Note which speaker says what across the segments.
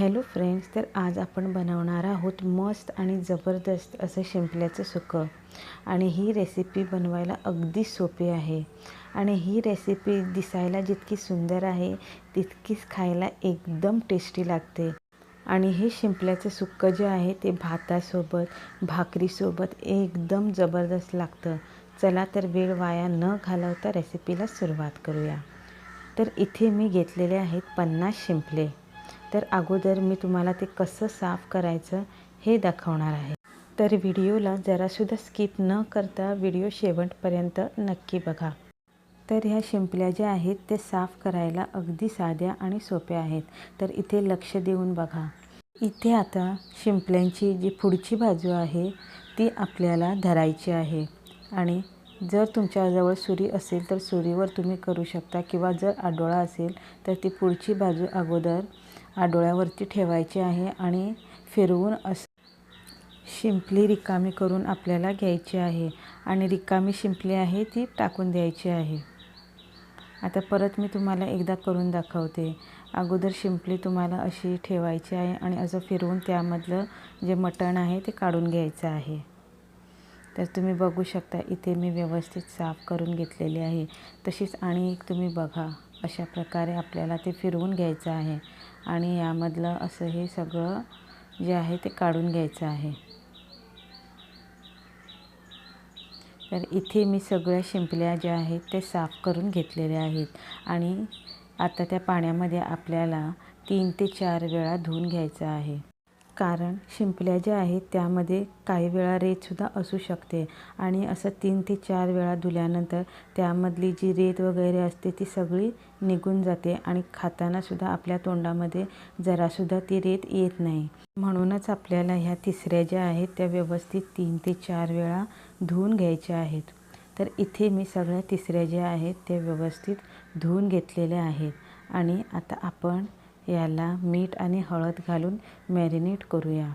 Speaker 1: Hello friends तर आज आपण बनवणार आहोत मस्त आणि जबरदस्त असं शिंपल्याचं सुकं. आणि ही रेसिपी बनवायला अगदी सोपी आहे. आणि ही रेसिपी दिसायला जितकी सुंदर आहे तितकीच खायला एकदम टेस्टी लागते. आणि हे शिंपल्याचं सुक्कं जे आहे ते भातासोबत भाकरीसोबत एकदम जबरदस्त लागतं. चला तर वेळ वाया न घालवता रेसिपीला सुरुवात करूया. तर इथे मी घेतलेले आहेत पन्नास शिंपले. तर अगोदर मी तुम्हाला ते कसं साफ करायचं हे दाखवणार आहे. तर व्हिडिओला जरासुद्धा स्किप न करता व्हिडिओ शेवटपर्यंत नक्की बघा. तर ह्या शिंपल्या ज्या आहेत ते साफ करायला अगदी साध्या आणि सोप्या आहेत. तर इथे लक्ष देऊन बघा. इथे आता शिंपल्यांची जी पुढची बाजू आहे ती आपल्याला धरायची आहे. आणि जर तुमच्याजवळ सुरी असेल तर सुरीवर तुम्ही करू शकता किंवा जर आडोळा असेल तर ती पुढची बाजू अगोदर आडोळ्यावरती ठेवायची आहे आणि फिरवून असं शिंपली रिकामी करून आपल्याला घ्यायची आहे. आणि रिकामी शिंपली आहे ती टाकून द्यायची आहे. आता परत मी तुम्हाला एकदा करून दाखवते. अगोदर शिंपली तुम्हाला अशी ठेवायची आहे आणि असं फिरवून त्यामधलं जे मटण आहे ते काढून घ्यायचं आहे. तर तुम्ही बघू शकता इथे मी व्यवस्थित साफ करून घेतलेली आहे. तशीच आणि एक तुम्ही बघा अशा प्रकारे आपल्याला ते फिरवून घ्यायचं आहे. आणि यामधलं असं हे सगळं जे आहे ते काढून घ्यायचं आहे. तर इथे मी सगळ्या शिंपल्या ज्या आहेत ते साफ करून घेतलेल्या आहेत. आणि आता त्या पाण्यामध्ये आपल्याला तीन ते चार वेळा धुवून घ्यायचं आहे. कारण शिंपल्या ज्या आहेत त्यामध्ये काही वेळा रेतसुद्धा असू शकते आणि असं तीन ते चार वेळा धुल्यानंतर त्यामधली जी रेत वगैरे असते ती सगळी निघून जाते आणि खातानासुद्धा आपल्या तोंडामध्ये जरासुद्धा ती रेत येत नाही. म्हणूनच आपल्याला ह्या तिसऱ्या ज्या आहेत त्या व्यवस्थित तीन ते चार वेळा धुवून घ्यायच्या आहेत. तर इथे मी सगळ्या तिसऱ्या ज्या आहेत त्या व्यवस्थित धुवून घेतलेल्या आहेत आणि आता आपण याला मीठ आणि हळद घालून मॅरिनेट करूया.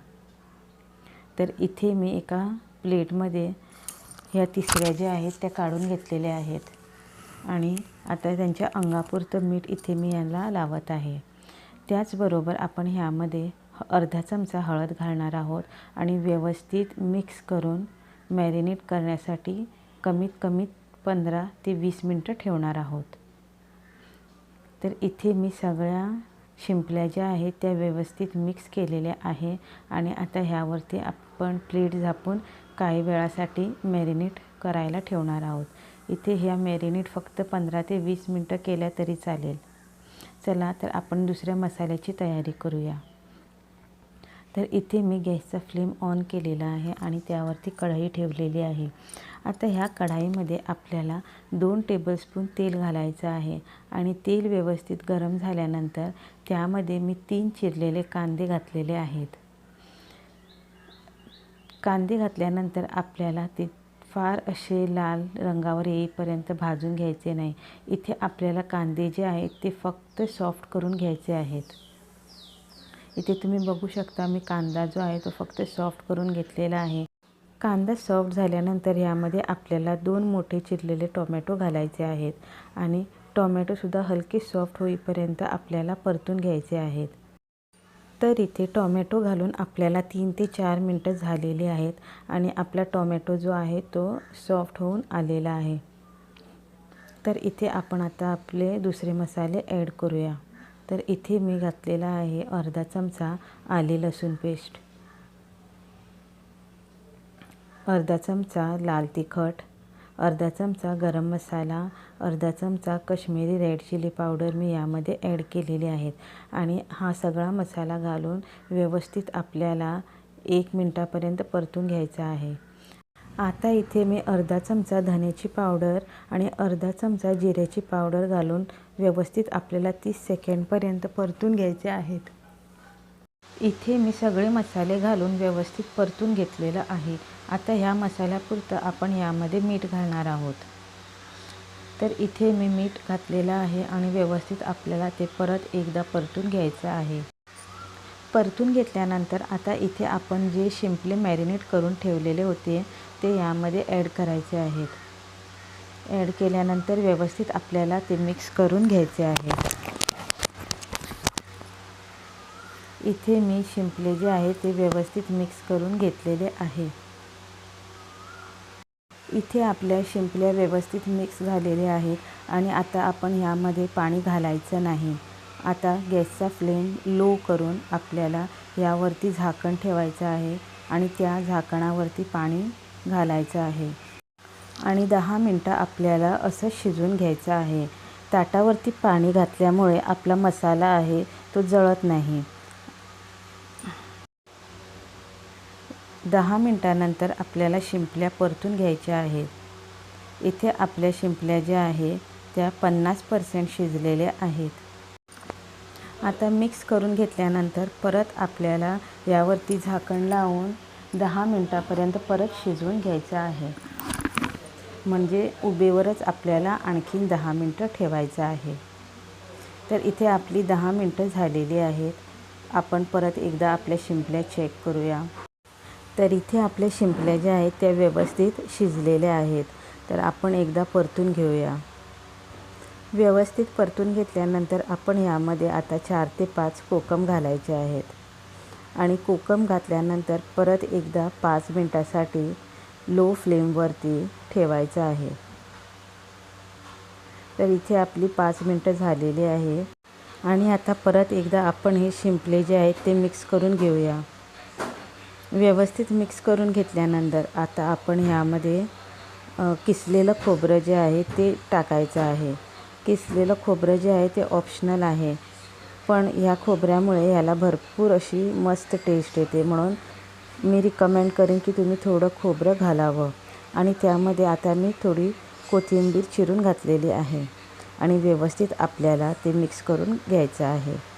Speaker 1: तर इथे मी एका प्लेटमध्ये ह्या तिसऱ्या ज्या आहेत त्या काढून घेतलेल्या आहेत. आणि आता त्यांच्या अंगापुरतं मीठ इथे मी याला लावत आहे. त्याचबरोबर आपण ह्यामध्ये अर्धा चमचा हळद घालणार आहोत आणि व्यवस्थित मिक्स करून मॅरिनेट करण्यासाठी कमीत कमी पंधरा ते वीस मिनटं ठेवणार आहोत. तर इथे मी सगळ्या शिंपल्या ज्या आहेत त्या व्यवस्थित मिक्स केलेल्या आहे आणि आता ह्यावरती आपण प्लेट झापून काही वेळासाठी मॅरिनेट करायला ठेवणार आहोत. इथे ह्या मॅरिनेट फक्त पंधरा ते वीस मिनटं केल्या तरी चालेल. चला तर आपण दुसऱ्या मसाल्याची तयारी करूया. तर इथे मी गॅसचा फ्लेम ऑन केलेला आहे आणि त्यावरती कढाई ठेवलेली आहे. आता ह्या कढाईमध्ये आपल्याला दोन टेबलस्पून तेल घालायचं आहे आणि तेल व्यवस्थित गरम झाल्यानंतर त्यामध्ये मी तीन चिरलेले कांदे घातलेले आहेत. कांदे घातल्यानंतर आपल्याला ते फार असे लाल रंगावर येईपर्यंत भाजून घ्यायचे नाही. इथे आपल्याला कांदे जे आहेत ते फक्त सॉफ्ट करून घ्यायचे आहेत. इथे तुम्ही बघू शकता मी कांदा जो आहे तो फक्त सॉफ्ट करून घेतलेला आहे. कांदा सॉफ्ट झाल्यानंतर यामध्ये आपल्याला दोन मोठे चिरलेले टोमॅटो घालायचे आहेत आणि टोमॅटोसुद्धा हलके सॉफ्ट होईपर्यंत आपल्याला परतून घ्यायचे आहेत. तर इथे टोमॅटो घालून आपल्याला तीन ते चार मिनटं झालेली आहेत आणि आपला टोमॅटो जो आहे तो सॉफ्ट होऊन आलेला आहे. तर इथे आपण आता आपले दुसरे मसाले ॲड करूया. तर इथे मी घातलेला आहे अर्धा चमचा आले लसूण पेस्ट. अर्धा चमचा लाल तिखट अर्धा चमचा गरम मसाला अर्धा चमचा कश्मीरी रेड चिली पावडर मी यामध्ये ॲड केलेली आहेत आणि हा सगळा मसाला घालून व्यवस्थित आपल्याला एक मिनटापर्यंत परतून घ्यायचा आहे. आता इथे मी अर्धा चमचा धण्याची पावडर आणि अर्धा चमचा जिऱ्याची पावडर घालून व्यवस्थित आपल्याला तीस सेकंडपर्यंत परतून घ्यायचे आहेत. इथे मी सगळे मसाले घालून व्यवस्थित परतून घेतलेलं आहे. आता ह्या मसाल्यापुरतं आपण यामध्ये मीठ घालणार आहोत. तर इथे मी मीठ घातलेलं आहे आणि व्यवस्थित आपल्याला ते परत एकदा परतून घ्यायचं आहे. परतून घेतल्यानंतर आता इथे आपण जे शिंपले मॅरिनेट करून ठेवलेले होते ते यामध्ये ॲड करायचे आहेत. ॲड केल्यानंतर व्यवस्थित आपल्याला ते मिक्स करून घ्यायचे आहे इथे मी शिंपले जे आहे ते व्यवस्थित मिक्स करून घेतलेले आहे. इथे आपल्या शिंपल्या व्यवस्थित मिक्स झालेल्या आहेत आणि आता आपण ह्यामध्ये पाणी घालायचं नाही. आता गॅसचा फ्लेम लो करून आपल्याला यावरती झाकण ठेवायचं आहे आणि त्या झाकणावरती पाणी घालायचं आहे. आणि दहा मिनटं आपल्याला असं शिजून घ्यायचं आहे. ताटावरती पाणी घातल्यामुळे आपला मसाला आहे तो जळत नाही. दहा मिनटानंतर आपल्याला शिंपल्या परतून घ्यायच्या आहेत. इथे आपल्या शिंपल्या ज्या आहे त्या पन्नास पर्सेंट शिजलेल्या आहेत. आता मिक्स करून घेतल्यानंतर परत आपल्याला यावरती झाकण लावून दहा मिनटापर्यंत परत शिजवून घ्यायचं आहे. म्हणजे उबेवरच आपल्याला आणखीन दहा मिनटं ठेवायचं आहे. तर इथे आपली दहा मिनटं झालेली आहेत. आपण परत एकदा आपल्या शिंपल्या चेक करूया. तर इथे आपल्या शिंपल्या ज्या आहेत त्या व्यवस्थित शिजलेल्या आहेत. तर आपण एकदा परतून घेऊया. व्यवस्थित परतून घेतल्यानंतर आपण यामध्ये आता चार ते पाच कोकम घालायचे आहेत. आणि कोकम घातल्यानंतर परत एकदा पाच मिनटासाठी लो फ्लेमवरती ठेवायचं आहे. तर इथे आपली पाच मिनटं झालेली आहे. आणि आता परत एकदा आपण हे शिंपले जे आहेत ते मिक्स करून घेऊया. व्यवस्थित मिक्स करून घेतल्यानंतर आता आपण ह्यामध्ये किसलेलं खोबरं जे आहे ते टाकायचं आहे. किसलेलं खोबरं जे आहे ते ऑप्शनल आहे. पण ह्या खोबऱ्यामुळे ह्याला भरपूर अशी मस्त टेस्ट येते. म्हणून मी रिकमेंड करेन की तुम्ही थोडं खोबरं घालावं. आणि त्यामध्ये आता मी थोडी कोथिंबीर चिरून घातलेली आहे. आणि व्यवस्थित आपल्याला ते मिक्स करून घ्यायचं आहे.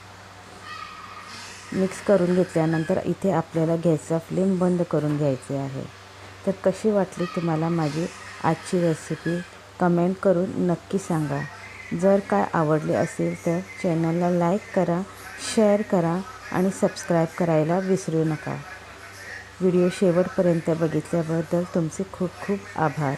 Speaker 1: मिक्स करून घेतल्यानंतर इथे आपल्याला गॅसचा फ्लेम बंद करून घ्यायचे आहे. तर कशी वाटली तुम्हाला माझी आजची रेसिपी कमेंट करून नक्की सांगा. जर काय आवडले असेल तर चॅनलला लाईक करा शेअर करा आणि सबस्क्राईब करायला विसरू नका. व्हिडिओ शेवटपर्यंत बघितल्याबद्दल तुमचे खूप खूप आभार.